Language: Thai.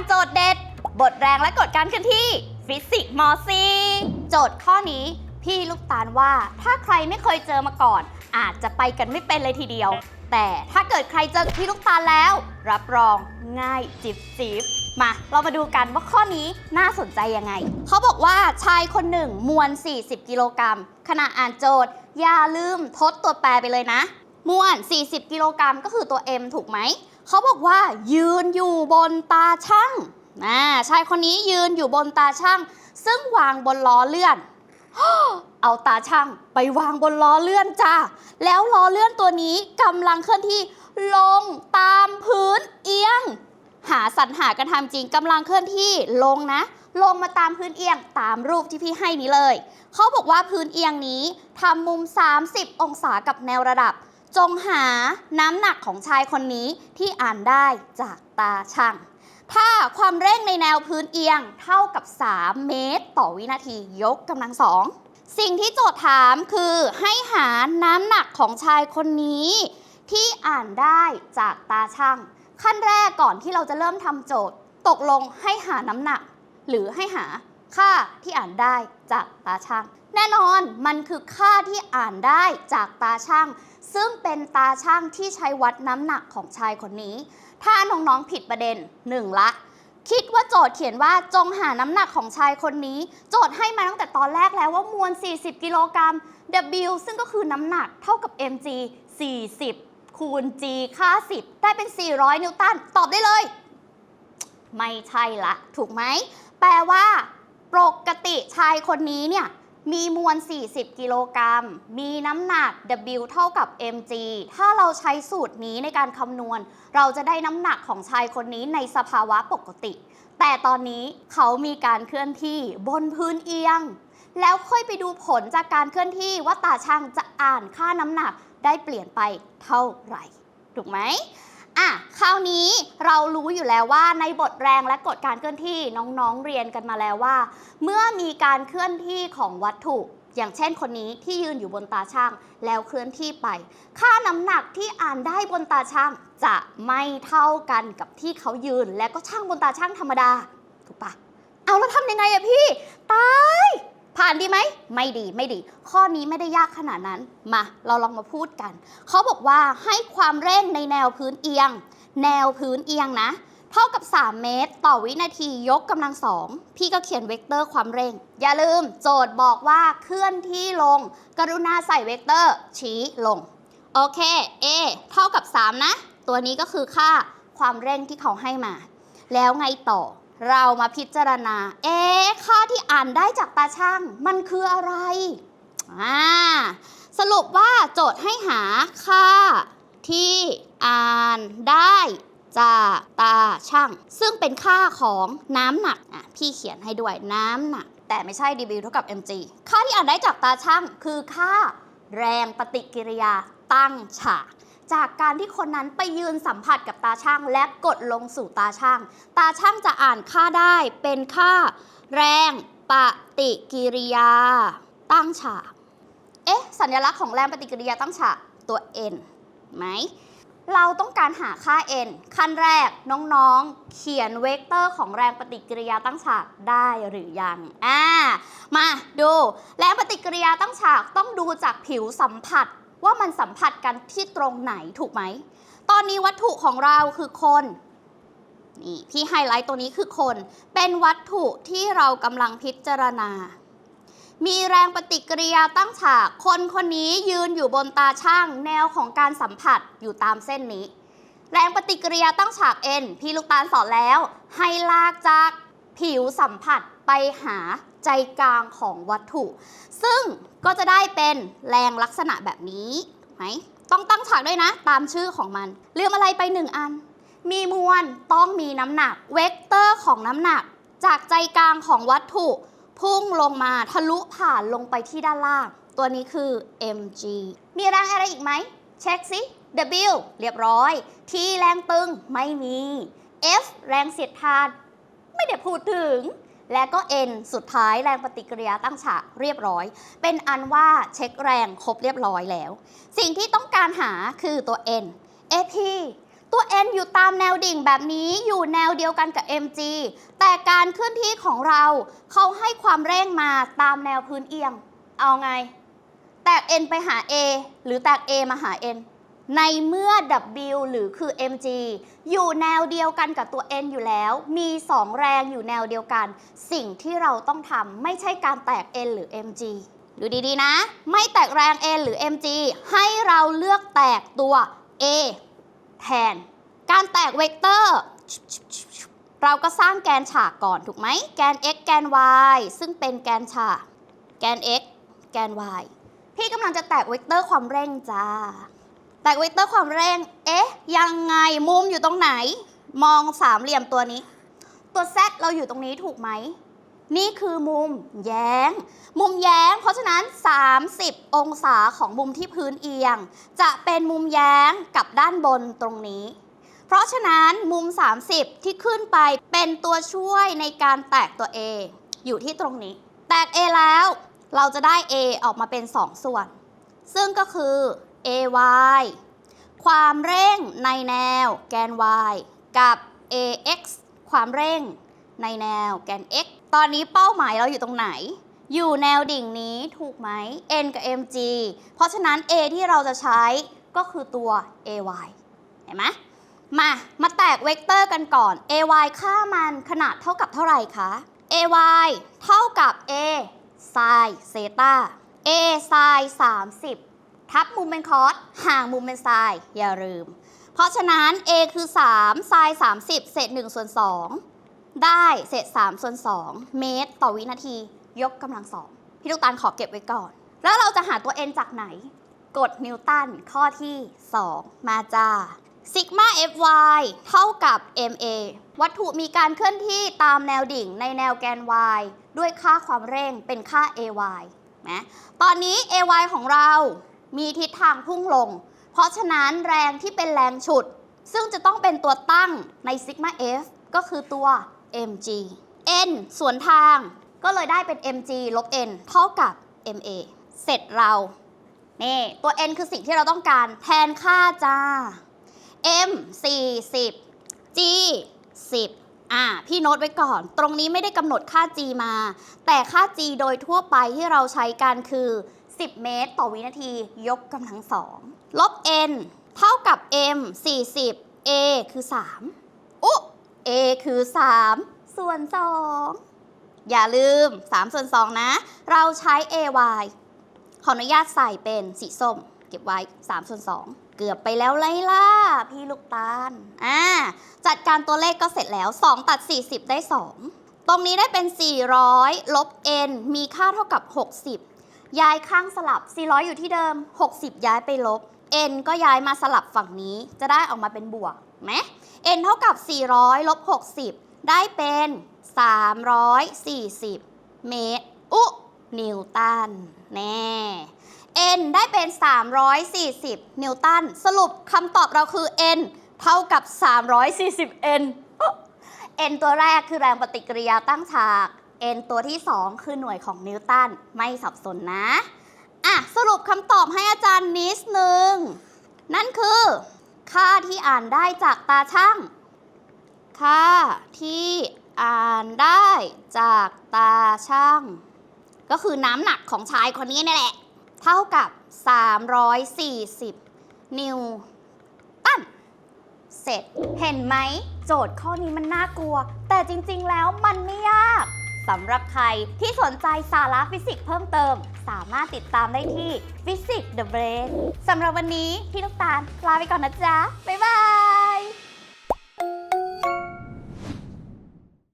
อย่างโจทย์เด็ด บทแรงและกฎการเคลื่อนที่ ฟิสิกส์ม .4 โจทย์ข้อนี้ พี่ลูกตาลว่าถ้าใครไม่เคยเจอมาก่อน อาจจะไปกันไม่เป็นเลยทีเดียว แต่ถ้าเกิดใครเจอพี่ลูกตาลแล้ว รับรองง่ายจิบจิบมา เรามาดูกันว่าข้อนี้น่าสนใจยังไง เขาบอกว่าชายคนหนึ่งมวล 40 กิโลกรัมขณะอ่านโจทย์ อย่าลืมทดตัวแปรไปเลยนะ มวล 40 กิโลกรัมก็คือตัว M ถูกไหม เขาบอกว่ายืนอยู่บนตาช่างอ่าชายคนนี้ยืนอยู่บนตาช่าง ซึ่งวางบนล้อเลื่อน เอาตาช่างไปวางบนล้อเลื่อนจ้าแล้วล้อเลื่อนตัวนี้กำลังเคลื่อนที่ลงตามพื้นเอียง หาสรรหากันทำจริงกำลังเคลื่อนที่ลงนะ ลงมาตามพื้นเอียงตามรูปที่พี่ให้นี้เลย เขาบอกว่าพื้นเอียงนี้ทำมุม 30 องศากับแนวระดับ จงหาน้ำหนักของชายคนนี้ที่อ่านได้จากตาช่าง ถ้าความเร่งในแนวพื้นเอียงเท่ากับ 3 เมตร ต่อวินาทียกกำลังสอง สิ่งที่โจทย์ถามคือให้หาน้ำหนักของชายคนนี้ ที่อ่านได้จากตาช่าง ขั้นแรกก่อนที่เราจะเริ่มทำโจทย์ ตกลงให้หาน้ำหนัก หรือให้หา ค่าที่อ่านได้จากตาช่าง แน่นอนมันคือค่าที่อ่านได้จากตาช่าง ซึ่งเป็นตาช่างที่ใช้วัดน้ำหนักของชายคนนี้ ถ้าน้องๆผิดประเด็นหนึ่งละ คิดว่าโจทย์เขียนว่าจงหาน้ำหนักของชายคนนี้ โจทย์ให้มาตั้งแต่ตอนแรกแล้วว่ามวล 40 กิโลกรัม W ซึ่งก็คือน้ำหนักเท่ากับ mg 40 คูณ g ค่า 10 ได้เป็น 400 นิวตัน ตอบได้เลย ไม่ใช่ละ ถูกไหม แปลว่า ปกติชายคนนี้เนี่ยมีมวล 40 กิโลกรัม มีน้ำหนัก W เท่ากับ mg ถ้าเราใช้สูตรนี้ในการคำนวณ เราจะได้น้ำหนักของชายคนนี้ในสภาวะปกติ แต่ตอนนี้เขามีการเคลื่อนที่บนพื้นเอียง แล้วค่อยไปดูผลจากการเคลื่อนที่ว่าตาช่างจะอ่านค่าน้ำหนักได้เปลี่ยนไปเท่าไหร่ ถูกไหม อะคราวนี้เรารู้อยู่แล้วว่าในบทแรงและกฎการเคลื่อนที่น้องๆเรียนกันมาแล้วว่า เมื่อมีการเคลื่อนที่ของวัตถุ อย่างเช่นคนนี้ที่ยืนอยู่บนตาช่างแล้วเคลื่อนที่ไป ค่าน้ำหนักที่อ่านได้บนตาช่างจะไม่เท่ากันกับที่เขายืน และก็ช่างบนตาช่างธรรมดาถูกปะเอาแล้วทำยังไงอะพี่ตาย ผ่านดีไหม ไม่ดีไม่ดี ข้อนี้ไม่ได้ยากขนาดนั้น มาเราลองมาพูดกัน เขาบอกว่าให้ความเร่งในแนวพื้นเอียง แนวพื้นเอียงนะ เท่ากับ 3 เมตร ต่อวินาทียกกำลังสองพี่ก็เขียนเวกเตอร์ความเร่ง อย่าลืมโจทย์บอกว่าเคลื่อนที่ลง กรุณาใส่เวกเตอร์ ชี้ลง โอเค A เท่ากับ 3 นะ ตัวนี้ก็คือค่าความเร่งที่เขาให้มา แล้วไงต่อ เรามาพิจารณา เอ๊ค่าที่อ่านได้จากตาช่าง มันคืออะไร อ่า สรุปว่าโจทย์ให้หาค่าที่อ่านได้จากตาช่าง ซึ่งเป็นค่าของน้ำหนัก อะ พี่เขียนให้ด้วยน้ำหนัก แต่ไม่ใช่ dB เท่ากับ mg ค่าที่อ่านได้จากตาช่าง คือค่าแรงปฏิกิริยาตั้งฉาก จากการที่คนนั้นไปยืนสัมผัสกับตาช่าง และกดลงสู่ตาช่าง ตาช่างจะอ่านค่าได้เป็นค่า แรงปฏิกิริยา ตั้งฉาก เอ๊ะ สัญลักษณ์ของแรงปฏิกิริยาตั้งฉากตัว n ไหม เราต้องการหาค่า n ขั้นแรกน้องๆ เขียนเวกเตอร์ของแรงปฏิกิริยาตั้งฉากได้หรือยัง อ่า มาดู แรงปฏิกิริยาตั้งฉากต้องดูจากผิวสัมผัส ว่ามันสัมผัสกันที่ตรงไหนถูกไหม ตอนนี้วัตถุของเราคือคนนี่พี่ไฮไลท์ตัวนี้คือคน เป็นวัตถุที่เรากำลังพิจารณา มีแรงปฏิกิริยาตั้งฉาก คนคนนี้ยืนอยู่บนตาช่างแนวของการสัมผัสอยู่ตามเส้นนี้ แรงปฏิกิริยาตั้งฉาก N พี่ลูกตาลสอนแล้ว ให้ลากจากผิวสัมผัสไปหา ใจกลางของวัตถุ ซึ่งก็จะได้เป็นแรงลักษณะแบบนี้ถูกไหมต้องตั้งฉากด้วยนะ ตามชื่อของมันลืมอะไรไปหนึ่งอัน มีมวลต้องมีน้ำหนัก เวกเตอร์ของน้ำหนัก จากใจกลางของวัตถุ พุ่งลงมาทะลุผ่านลงไปที่ด้านล่าง ตัวนี้คือ mg มีแรงอะไรอีกไหม เช็คสิ w เรียบร้อย t แรงตึงไม่มี f แรงเสียดทาน ไม่ได้พูดถึง และก็ n สุดท้ายแรงปฏิกิริยาตั้งฉากเรียบร้อย เป็นอันว่าเช็คแรงครบเรียบร้อยแล้ว สิ่งที่ต้องการหาคือตัว n เอะพี่ตัว n อยู่ตามแนวดิ่งแบบนี้อยู่แนวเดียวกันกับ mg แต่การเคลื่อนที่ของเราเขาให้ความเร่งมาตามแนวพื้นเอียง เอาไง แตก n ไปหา a หรือแตก a มาหา n ในเมื่อ w หรือคือ mg อยู่แนวเดียวกันกับตัว n อยู่แล้ว มี 2 แรงอยู่แนวเดียวกัน สิ่งที่เราต้องทำไม่ใช่การแตก n หรือ mg ดูดีๆนะ ไม่แตกแรง n หรือ mg ให้เราเลือกแตกตัว a แทน การแตกเวกเตอร์ เราก็สร้างแกนฉากก่อนถูกไหม แกน x แกน y ซึ่งเป็นแกนฉาก แกน x แกน y พี่กำลังจะแตกเวกเตอร์ความเร่งจ้า แตกเวกเตอร์ความเร่ง เอ๊ะ ยังไงมุมอยู่ตรงไหน มองสามเหลี่ยมตัวนี้ ตัว z เราอยู่ตรงนี้ถูกไหม นี่คือมุมแย้ง มุมแย้ง เพราะฉะนั้น 30 องศาของมุมที่พื้นเอียง จะเป็นมุมแย้งกับด้านบนตรงนี้ เพราะฉะนั้นมุม 30 ที่ขึ้นไปเป็นตัวช่วยในการแตกตัว A อยู่ที่ตรงนี้ แตก A แล้ว เราจะได้ A ออกมาเป็น 2 ส่วน ซึ่งก็คือ AY ความเร่งในแนวแกน y กับ AX ความเร่งในแนวแกน x ตอนนี้เป้าหมายเราอยู่ตรงไหน อยู่แนวดิ่งนี้ถูกไหม n กับ mg เพราะฉะนั้น a ที่เราจะใช้ก็คือตัว ay เห็นไหมมา มาแตกเวกเตอร์กันก่อน ay ค่ามันขนาดเท่ากับเท่าไหร่คะ ay เท่ากับ a sin เซตา a sin 30 ทับมุมเป็นคอสห่างมุมเป็นไซน์อย่าลืม เพราะฉะนั้น a คือ3 sin 30 เศษ1ส่วน2ได้เศษ3ส่วน2เมตรต่อวินาที ยกกำลังสองพี่ลูกตาลขอเก็บไว้ก่อน แล้วเราจะหาตัว n จากไหนกฎนิวตันข้อที่ 2 มาจ้าซิกมา fy เท่ากับ ma วัตถุมีการเคลื่อนที่ตามแนวดิ่งในแนวแกน y ด้วยค่าความเร่งเป็นค่า ay นะตอนนี้ ay ของเรา มีทิศทางพุ่งลง เพราะฉะนั้นแรงที่เป็นแรงฉุด ซึ่งจะต้องเป็นตัวตั้งในซิกมา f ก็คือตัว mg n ส่วนทางก็เลยได้เป็น mg ลบ n เท่ากับ ma เสร็จเรานี่ตัว n คือสิ่งที่เราต้องการแทนค่าจ้า m 40 g 10อ่าพี่โน้ตไว้ก่อน ตรงนี้ไม่ได้กำหนดค่า g มา แต่ค่า g โดยทั่วไปที่เราใช้กันคือ 10 เมตร ต่อวินาทียกกำลังสองลบ n เท่ากับ m 40 a คือ 3 อุ๊ a คือ 3 ส่วน 2 อย่าลืม 3 ส่วน 2 นะ เราใช้ ay ขออนุญาตใส่เป็นสีส้ม เก็บไว้ 3 ส่วน 2 เกือบไปแล้วไล่ล่ะพี่ลูกตาลอ่าจัดการตัวเลขก็เสร็จแล้ว 2 ตัด 40 ได้ 2 ตรงนี้ได้เป็น 400 ลบ n มีค่าเท่ากับ 60 ย้ายข้างสลับ 400 อยู่ที่เดิม 60 ย้ายไปลบ n ก็ย้ายมาสลับฝั่งนี้ จะได้ออกมาเป็นบวกไหม n เท่ากับ 400 ลบ 60 ได้เป็น 340 เมตร อุนิวตัน แน่ n ได้เป็น 340 นิวตัน สรุปคำตอบเราคือ n เท่ากับ 340 n n ตัวแรกคือแรงปฏิกิริยาตั้งฉาก n ตัวที่ 2 คือหน่วยของนิวตันไม่สับสนนะอะสรุปคำตอบให้อาจารย์นิดนึง นั่นคือ ค่าที่อ่านได้จากตาช่าง ค่าที่อ่านได้จากตาช่าง ก็คือน้ำหนักของชายคนนี้นี่แหละ เท่ากับ 340 นิวตันเสร็จเห็นไหม โจทย์ข้อนี้มันน่ากลัว แต่จริงๆแล้วมันไม่ยาก สำหรับใครที่สนใจสาระฟิสิกส์เพิ่มเติม สามารถติดตามได้ที่ Physics The Brain สำหรับวันนี้พี่ลูกตาลลาไปก่อนนะจ๊ะ บ๊าย